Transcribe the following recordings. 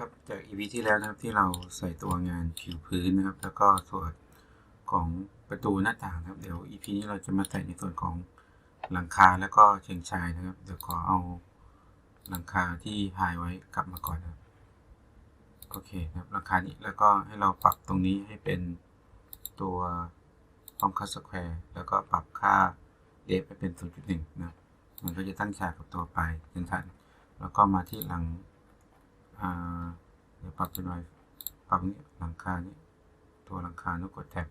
ครับจาก EP ที่แล้วนะครับที่เราใส่ตัวงานผิวพื้นนะครับ แล้วก็ส่วนของประตูหน้าต่างนะครับ เดี๋ยว EP นี้เราจะมาใส่ในส่วนของหลังคาแล้วก็เชิงชายนะครับ เดี๋ยวขอเอาหลังคาที่หายไว้กลับมาก่อนนะครับโอเคนะครับหลังคานี้แล้วก็ให้เราปรับตรงนี้ให้เป็นตัวฟองคัสแควร์แล้วก็ปรับค่าเดฟไปเป็น 0.1 นะมันก็จะตั้งฉากกับตัวไปเส้นชันแล้วก็มาที่หลัง อ่าเดี๋ยวปรับเป็นไวปรับนี้หลังคานี้ตัวหลังคานุกดแท็บ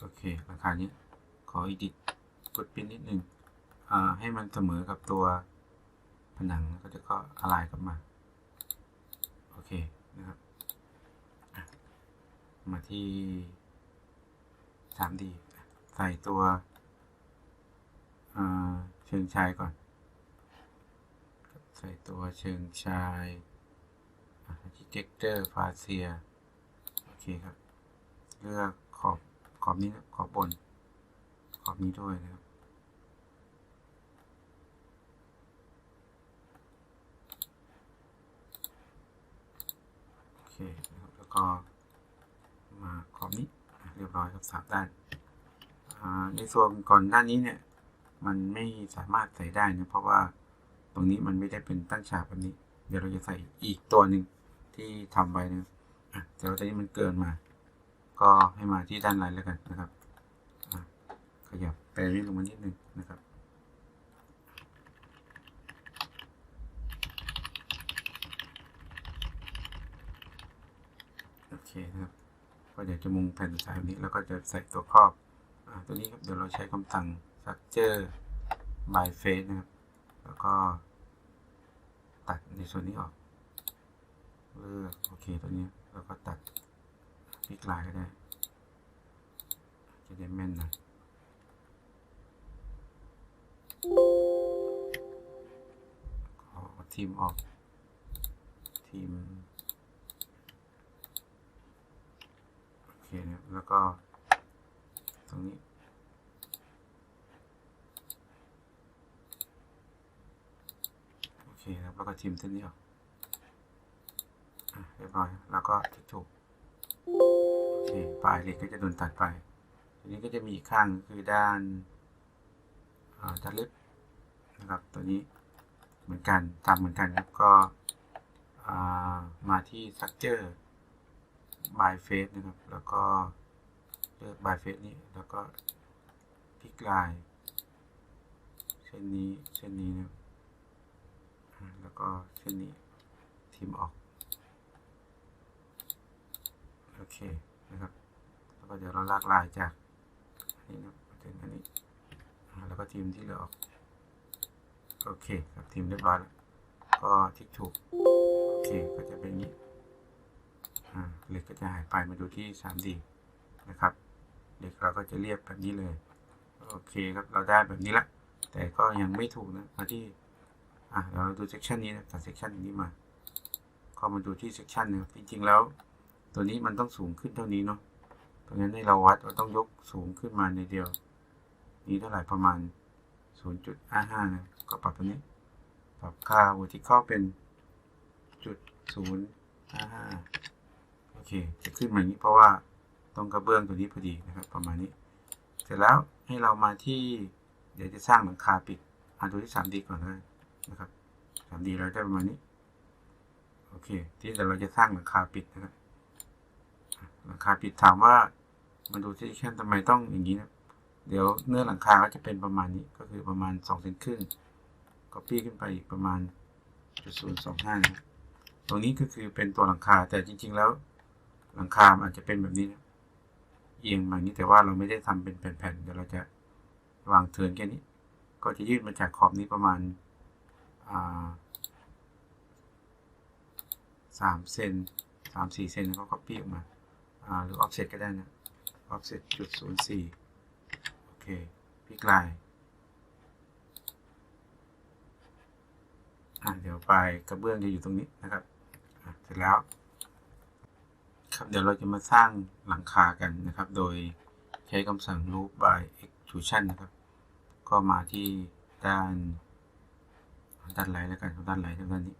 โอเคหลังคานี้ขออีดิทกดปิ้นนิดนึงอ่าให้มันเสมอกับตัวผนังแล้วก็จะก็อะไรกลับมาโอเคนะครับมาที่ 3D ใส่ตัวอ่าเชิงชายก่อน ส่ตัวเชิงชายที่เจคเตอร์ฟาเซียโอเคครับ เลือกขอบขอบนี้นะขอบบน ขอบนี้ด้วยนะครับโอเคนะครับแล้วก็มาขอบนี้เรียบร้อยครับสามด้านอ่าในส่วนก่อนด้านนี้เนี่ย มันไม่สามารถใส่ได้นะเพราะว่า ตรงนี้มันไม่ได้เป็นตั้งฉากแบบนี้ เดี๋ยวเราจะใส่อีกตัวหนึ่งที่ทำไว้นะอะแต่ว่าตอนนี้มันเกินมา ก็ให้มาที่ด้านในแล้วกันนะครับขยับไปนี้ลงมานิดนึงนะครับโอเคนะครับก็เดี๋ยวจะมุงแผ่นสุดท้ายแบบนี้แล้วก็จะใส่ตัวครอบอ่าตัวนี้ครับเดี๋ยวเราใช้คำสั่ง structure by face นะครับ แล้วก็ ตัดในส่วนนี้ออก เลือกโอเคตัวนี้ แล้วก็ตัดพลิกลายก็ได้ จะได้แม่นหนะขอทีมออก ทีมโอเคนะแล้วก็ ตรงนี้ โอ เคครับแล้วก็ทีมเส้นนี้ออกเรียบร้อย แล้วก็ทิกถูกโอเคปลายเหล็กก็จะโดนตัดไป ทีนี้ก็จะมีอีกข้างคือด้านอ่าด้านเล็บนะครับ ตัวนี้เหมือนกันทำเหมือนกันครับก็อ่ามาที่ structure by face นะครับ แล้วก็เลือก by face นี้ แล้วก็พลิกลายเส้นนี้เส้นนี้นะครับ แล้วก็เส้นนี้ทิมออก โอเคนะครับ แล้วก็เดี๋ยวเราลากลายจากนนี้นะมาถึงอันนี้ แล้วก็ทีมที่เหลือออก โอเคครับทีมเรียบร้อยแล้วก็ทิกถูก โอเค ก็จะเป็นอย่างนี้เหล็กก็จะหายไปมาดูที่ 3D นะครับเหล็กเราก็จะเรียบแบบนี้เลย โอเคครับเราได้แบบนี้ละ แต่ก็ยังไม่ถูกนะมาที่ อะเดี๋ยวเราดูเซ c ชันนี้นะตัดเซ c ชันนี้มาเข้ามาดูที่เซ c ชันนะครับจริงๆแล้ว ตัวนี้มันต้องสูงขึ้นเท่านี้เนาะเพราะงั้นในเราวัดเราต้องยกสูงขึ้นมาในเดียว นี้เท่าไหร่ประมาณ 0.55 นะ ก็ปรับตัวนี้ ปรับค่า vertical เป็นจุด055 โอเค จะขึ้นมาอย่างนี้เพราะว่าตรงกระเบื้องตัวนี้พอดีนะครับประมาณนี้ เสร็จแล้วให้เรามาที่เดี๋ยวจะสร้างหลังคาปิดอ่านดูที่ 3D ก่อนเลย นะครับ 3D เราได้ประมาณนี้ โอเค ที่เดี๋ยวเราจะสร้างหลังคาปิดนะครับหลังคาปิดถามว่ามาดูที่แค่ทำไมต้องอย่างนี้นะ เดี๋ยวเนื้อหลังคาก็จะเป็นประมาณนี้ก็คือประมาณ2เซนครึ่งก็ปี้ขึ้นไปอีกประมาณจุดศูนย์สองห้านะตรงนี้ก็คือเป็นตัวหลังคาแต่จริง ๆ แล้วหลังคาอาจจะเป็นแบบนี้นะเอียงมาอย่างนี้แต่ว่าเราไม่ได้ทำเป็นแผ่นๆเดี๋ยวเราจะวางเทินแค่นี้ ก็จะยืดมาจากขอบนี้ประมาณ สามเซนสามสี่เซนแล้วก็ปี้ออกมาาหรือ offset ก็ได้นะ offset จุดศูนย์สี่โอเคพลิกลายอะเดี๋ยวไปกระเบื้องจะอยู่ตรงนี้นะครับเสร็จแล้วครับเดี๋ยวเราจะมาสร้างหลังคากันนะครับ โดยใช้คำสั่ง loop by extrusion นะครับ ก็มาที่ด้าน ด้านไหลแล้วกันด้านไหลทางด้านนี้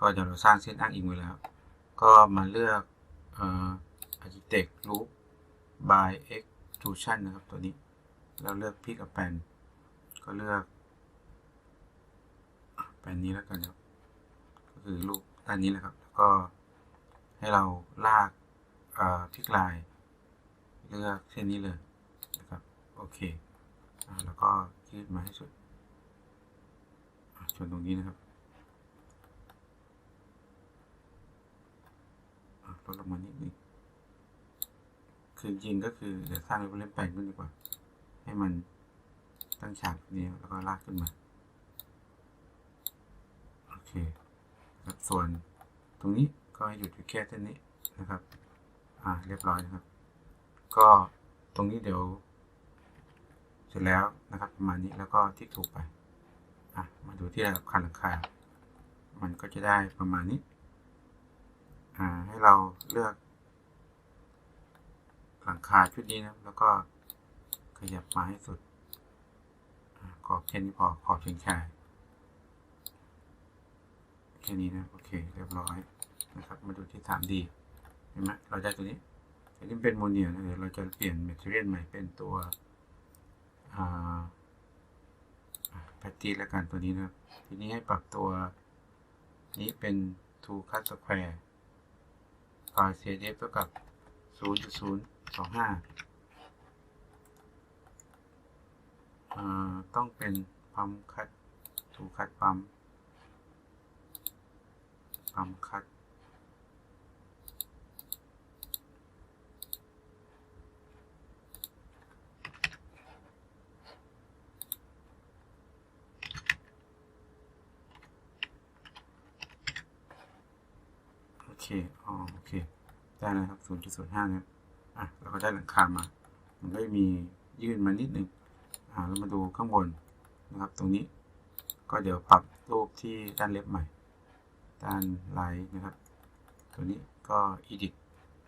ก็เดี๋ยวเราสร้างเส้นอ้างอิงไว้แล้ว ก็มาเลือกเอ่อ architect loop by extrusion นะครับตัวนี้แล้วเลือกพิกกับแปนก็เลือกแปนนี้แล้วกันครับก็คือรูปด้านนี้แหละครับ แล้วก็ให้เราลากพิกลาย เลือกเส้นนี้เลยนะครับ โอเคอแล้วก็ยืดมาให้สุด ชนตรงนี้นะครับลดลงมานิดนึงคือจริงก็คือเดี๋ยวสร้างเล่นแปลงขึ้นดีกว่า ให้มันตั้งฉากนี้แล้วก็ลากขึ้นมา โอเคครับส่วนตรงนี้ก็หยุดอยู่แค่เส้นนี้นะครับ อ่า เรียบร้อยนะครับ ก็ตรงนี้เดี๋ยว เสร็จแล้วนะครับ ประมาณนี้แล้วก็ที่ถูกไป อะมาดูที่ระดับคันหลังคา มันก็จะได้ประมาณนี้ อ่า ให้เราเลือก หลังคาชุดนี้นะแล้วก็ขยับมาให้สุดขอบแค่นี้พอขอบเชิงชายแค่นี้นะ โอเค เรียบร้อยนะครับ มาดูที่ 3D เห็นไหมเราได้ตัวนี้อันนี้เป็นโมเนียนะเดี๋ยวเราจะเปลี่ยนเมทเทียลใหม่เป็นตัว แพตตี้แล้วกันตัวนี้นะครับ ทีนี้ให้ปรับตัวนี้เป็น two cut square ไฟล์ cdf เท่ากับ 0.025 ต้องเป็นปั๊มคัดถูคัดปั๊มปั๊มคัดโอเคอ๋อโอเค ได้แล้วครับ0.05นะครับอะเราก็ได้หลังคามา มันก็มียื่นมานิดนึงอ่าเรามาดูข้างบนนะครับ ตรงนี้ ก็เดี๋ยวปรับรูปที่ด้านเล็บใหม่ ด้านไลท์นะครับ ตัวนี้ก็ edit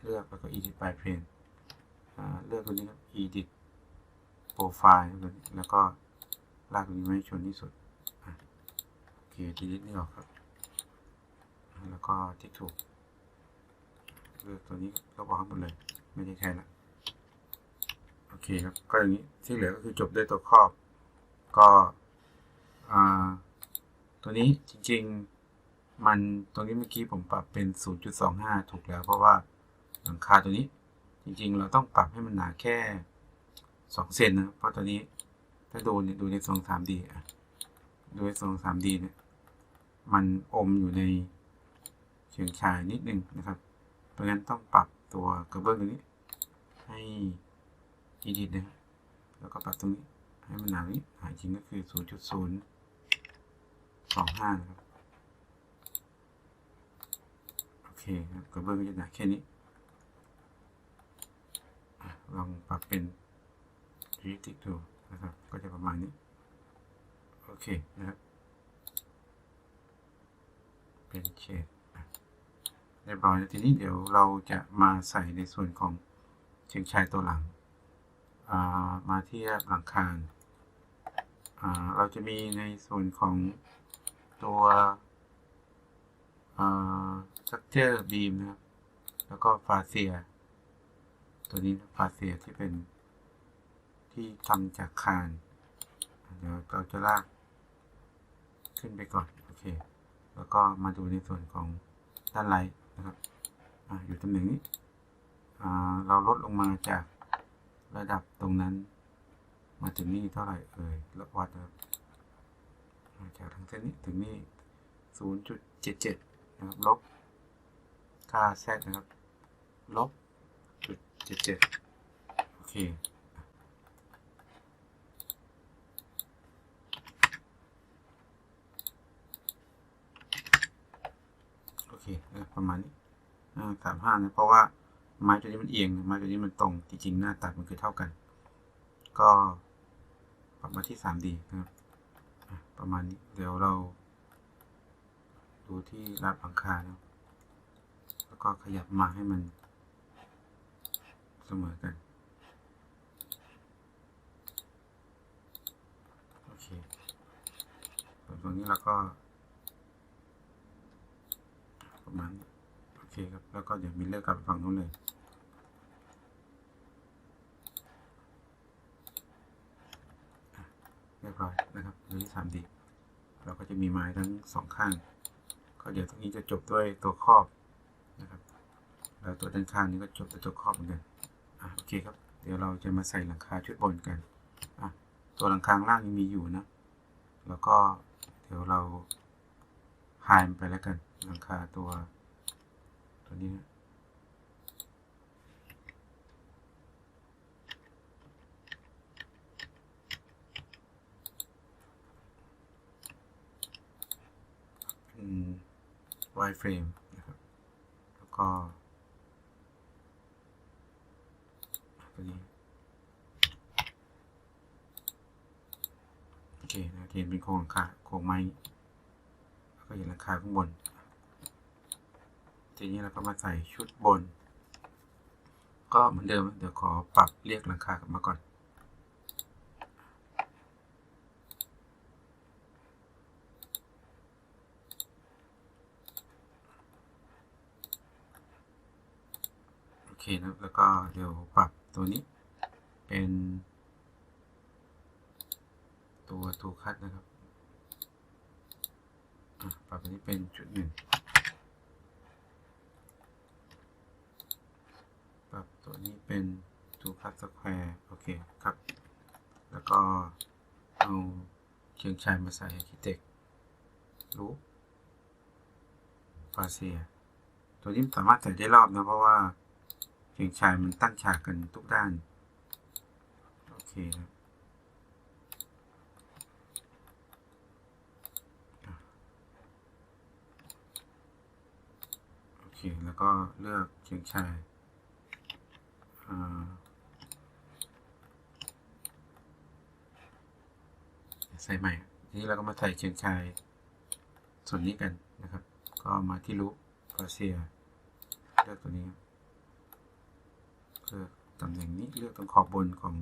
เลือกแล้วก็ edit by plane อ่าเลือกตัวนี้ครับ edit profile แล้วก็ลากตัวนี้ไว้ชนที่สุดโอเค delete นี่ออกครับ แล้วก็ที่ถูก เลือตัวนี้ก็บอกทั้งหมดเลย ไม่ได้แค่ละโอเคครับก็อย่างนี้ที่เหลือก็คือจบด้วยตัวครอบ ก็ตัวนี้จริง ๆ มันตรงนี้เมื่อกี้ผมปรับเป็น 0.25 ถูกแล้ว เพราะว่าหลังคาตัวนี้จริง ๆ เราต้องปรับให้มันหนาแค่2เซนนะเพราะตัวนี้ถ้าดูเนี่ยดูในทรง 3D อะดูในทรง 3D เนี่ยมันอมอยู่ในเชิงชายนิดนึงนะครับ เพราะงั้นต้องปรับตัวกระเบื้องตรงนี้ ให้ดีๆนะแล้วก็ปรับตรงนี้ให้มันหนานี้หาจริงก็คือ 0.025นะครับโอเคครับกระเบื้องก็จะหนาแค่นี้ลองปรับเป็นรีติกดูนะครับ ก็จะประมาณนี้ โอเคนะครับ เป็นเชด เรียบร้อยทีนี้เดี๋ยวเราจะมาใส่ในส่วนของเชิงชายตัวหลัง มาเที่หลังคาเราจะมีในส่วนของตัวสักเจอร์บีมนะครับ แล้วก็ฟาเซีย ตัวนี้ฟาเซียที่เป็นที่ทำจากคาน เดี๋ยวเราจะลากขึ้นไปก่อน โอเค แล้วก็มาดูในส่วนของด้านไลท์ นะครับออยู่ตำแหน่งนี้เราลดลงมาจากระดับตรงนั้น มาถึงนี่เท่าไหร่เอ่ยลบวัดจากทางเส้นนี้ถึงนี่0.77นะครับลบค่าแซนะครับลบจุดเจ็ดเจ็ดโอเค เคประมาณนี้สามห้านะเพราะว่าไม้ตัวนี้มันเอียงไม้ตัวนี้มันตรงจริงๆหน้าตัดมันคือเท่ากัน ก็ปรับมาที่ 3D นะครับประมาณนี้เดี๋ยวเรา ดูที่รับหลังคานะแล้วก็ขยับมาให้มันเสมอกันโอเคตรงนี้เราก็ ประมาณนี้โอเคครับ แล้วก็เดี๋ยวมิลเลอร์กลับไปฝั่งนู้นเลยเรียบร้อยนะครับหรือที่สามดีเราก็จะมีไม้ทั้งสองข้าง ก็เดี๋ยวตรงนี้จะจบด้วยตัวครอบนะครับ แล้วตัวด้านข้างนี้ก็จบด้วยตัวครอบเหมือนกันอะโอเคครับ เดี๋ยวเราจะมาใส่หลังคาชุดบนกันอะตัวหลังคาล่างยังมีอยู่นะ แล้วก็เดี๋ยวเราหายไปแล้วกัน หลังคาตัว ตัวนี้นะเป็นไวเฟรมนะครับ แล้วก็ ตัวนี้ โอเคนะที่เห็นเป็นโครงหลังคาโครงไม้ แล้วก็เห็นหลังคาข้างบน ทีนี้เราก็มาใส่ชุดบน ก็เหมือนเดิม เดี๋ยวขอปรับเรียกหลังคากลับมาก่อน โอเคนะ แล้วก็เดี๋ยวปรับตัวนี้เป็น ตัวทูคัตนะครับ ปรับตัวนี้เป็นจุดหนึ่ง ปรับ ตัวนี้เป็นทูคัตสแควร์โอเคครับ แล้วก็เอาเชียงชายมาใส่คิเต็กรูปฟาเซีย ตัวนี้สามารถใส่ได้รอบนะ เพราะว่าเชียงชายมันตั้งฉากกันทุกด้าน โอเคครับโอเคแล้วก็เลือกเชียงชาย ใส่ใหม่ ทีนี้เราก็มาใส่เชียงชาย ส่วนนี้กันนะครับ ก็มาที่รูปฟาเซียเลือกตัวนี้เลือกตำแหน่งนี้เลือกตรงขอบบนของ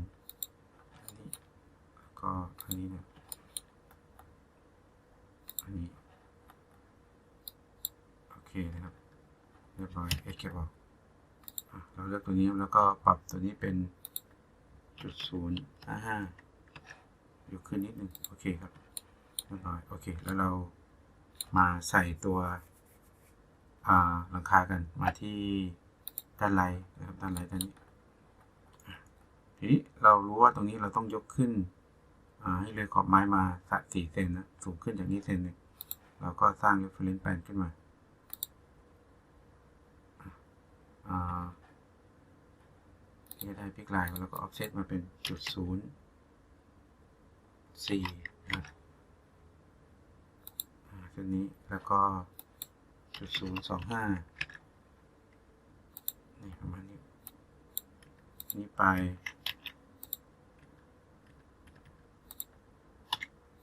อันนี้ก็อันนี้เนี่ยอันนี้ โอเคนะครับเรียบร้อยเอ็กเก็บออก เราเลือกตัวนี้แล้วก็ปรับตัวนี้เป็นจุดศูนย์ห้าห้ายกขึ้นนิดนึงโอเคครับเรียบร้อยโอเค แล้วเรามาใส่ตัวหลังคากันมาที่ด้านไลนะครับด้านไลด้านนี้ทีนี้เรารู้ว่าตรงนี้เราต้องยกขึ้นให้เลยขอบไม้มาสักสี่เซนนะสูงขึ้นจากนี้เซนหนึ่งเราก็สร้าง reference plan ขึ้นมาอ่า ได้พิกไลน์แล้วก็ offset มาเป็นจุดศูนย์สี่นะอ่าเส้นนี้แล้วก็จุดศูนย์สองห้านี่ประมาณนี้ นี่ปลาย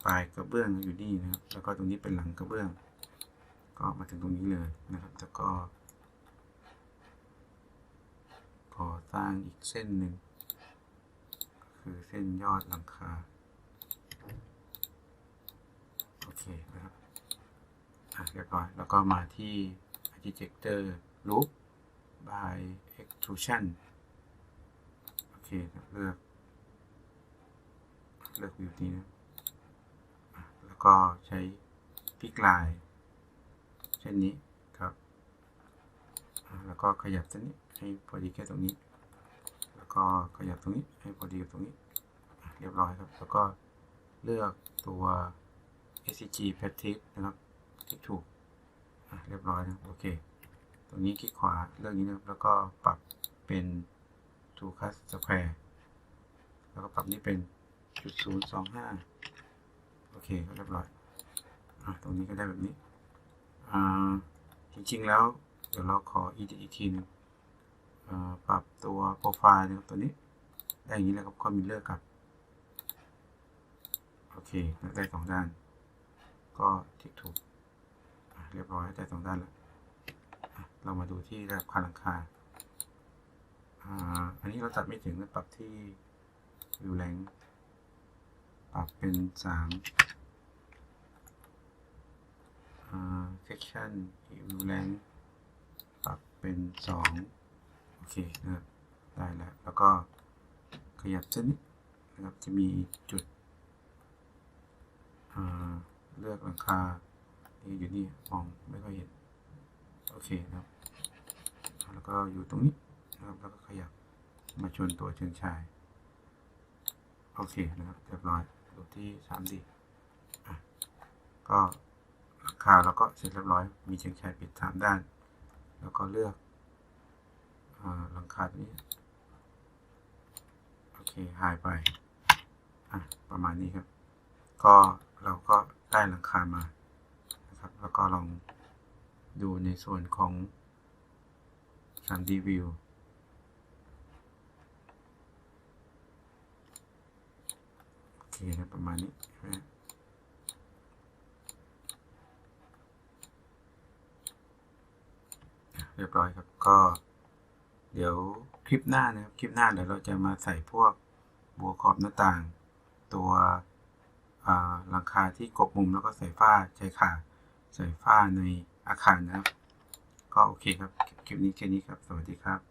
ปลายกระเบื้องอยู่นี่นะครับ แล้วก็ตรงนี้เป็นหลังกระเบื้อง ก็มาถึงตรงนี้เลยนะครับ แล้วก็ ก่ อสร้างอีกเส้นหนึ่ง คือเส้นยอดหลังคา โอเคนะครับอะเรียบร้อย แล้วก็มาที่ Architecture Loop by Extrusion โอเค เลือก เลือกวิวนี้นะแล้วก็ใช้พิกไลน์เช่นนี้ครับ แล้วก็ขยับตัวนี้ ให้พอดีแค่ตรงนี้ แล้วก็ขยับตรงนี้ให้พอดีกับตรงนี้ เรียบร้อยครับ แล้วก็เลือกตัว SCG p a t i c นะครับคลิกถูกเรียบร้อยนะโอเค ตรงนี้คลิกขวาเลือกนี้นะครับ แล้วก็ปรับเป็น to cut square แล้วก็ปรับนี้เป็นจุดศูนย์สองห้าโอเคก็เรียบร้อยอตรงนี้ก็ได้แบบนี้อ่าจริงๆแล้ว เดี๋ยวเราขออีกอีกทีหนึงอ่า ปรับตัวโปรไฟล์นะครับตัวนี้ได้อย่างนี้แล้วครับก็มีเลือกกับโอเคได้สองด้าน ก็ทิกถูกเรียบร้อยได้สองด้านแล้วเรามาดูที่ระดับคาหลังคาอ่าอันนี้เราตัดไม่ถึงปรับที่วิวแรงปรับเป็นสามอ่า section วิวแรงเป็นสอง เคนะครับได้แล้วแล้วก็ขยับเส้นนี้นะครับจะมีจุดเลือกหลังคานี่อยู่นี่มองไม่ค่อยเห็นโอเคนะครับ แล้วก็อยู่ตรงนี้นะครับแล้วก็ขยับมาชนตัวเชิงชายโอเคนะครับเรียบร้อยดูที่ 3D อะก็หลังคาเราก็เสร็จเรียบร้อย มีเชิงชายปิดสามด้าน แล้วก็เลือก หลังคาตรงนี้ โอเค หายไป อะ ประมาณนี้ครับ ก็เราก็ได้หลังคามานะครับ แล้วก็ลองดูในส่วนของ 3D View โอเคนะประมาณนี้ใช่ไหมอะเรียบร้อยครับ ก็ เดี๋ยวคลิปหน้านะครับ คลิปหน้าเดี๋ยวเราจะมาใส่พวกบัวขอบหน้าต่าง ตัวหลังคาที่กบมุมแล้วก็ใส่ฝ้าชายคาใส่ฝ้าในอาคารนะครับ ก็โอเคครับ คลิปนี้แค่นี้ครับ สวัสดีครับ